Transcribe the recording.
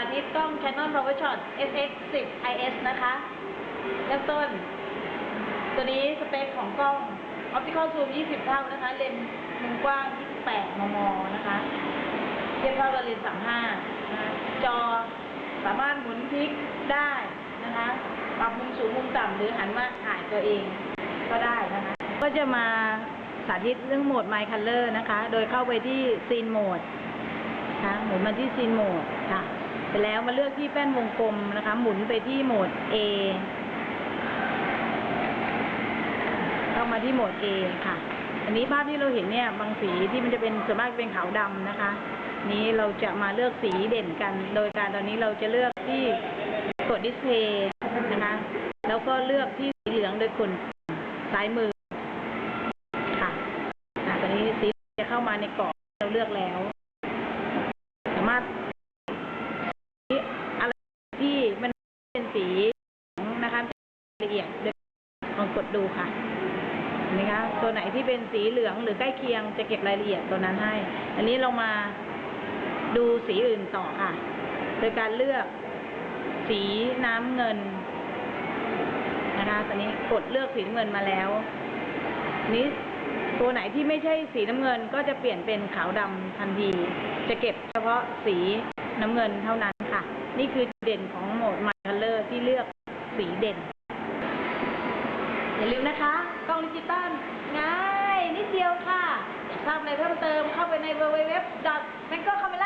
าธิตกล้อง Canon PowerShot SX 10 IS นะคะเริ่มต้น ตัวนี้สเปคของกล้อง Optical Zoom 20 เท่านะคะ เลนส์มุมกว้าง 28 มม นะคะเทียบเท่ากับเลนส์35นะจอสามารถหมุนพลิกได้นะคะ ปรับมุมสูงมุมต่ำหรือหันมาถ่ายตัวเองก็ได้นะคะ ก็จะมาสาธิตเรื่องโหมด My Color นะคะ โดยเข้าไปที่ Scene Mode นะคะหมุนมาที่ Scene Mode ค่ะ ร็จแล้วมาเลือกที่แป้นวงกลมนะคะ หมุนไปที่โหมด A เข้ามาที่โหมด A ค่ะ อันนี้ภาพที่เราเห็นเนี่ย บางสีที่มันจะเป็นส่วนมากเป็นขาวดำนะคะ นี้เราจะมาเลือกสีเด่นกัน โดยการตอนนี้เราจะเลือกที่กดดิสเพย์นะคะ แล้วก็เลือกที่สีเหลืองโดยกดซ้ายมือค่ะอะตอนนี้สีจะเข้ามาในกรอบเราเลือกแล้ว สามารถอะไรที่มันเป็นสีของนะคะละเอียดเดี๋ยวลองก ดดูค่ะเห็นไหมคะตัวไหนที่เป็นสีเหลืองหรือใกล้เคียงจะเก็บรายละเอียดตัวนั้นให้ อันนี้เรามาดูสีอื่นต่อค่ะ โดยการเลือกสีน้ำเงินนะคะตอนนี้กดเลือกสีน้ำเงินมาแล้วนี้ตัวไหนที่ไม่ใช่สีน้ำเงินก็จะเปลี่ยนเป็นขาวดำทันที จะเก็บเฉพาะสีน้ำเงินเท่านั้นค่ะ นี่คือจุดเด่นของโหมด My Color ที่เลือกสีเด่นาลืมนะคะ กล้องดิจิตอลง่าย นิดเดียวค่ะอยากทราบอะไรเพิ่มเติมเข้าไปใน www. m a n g o c a m e r a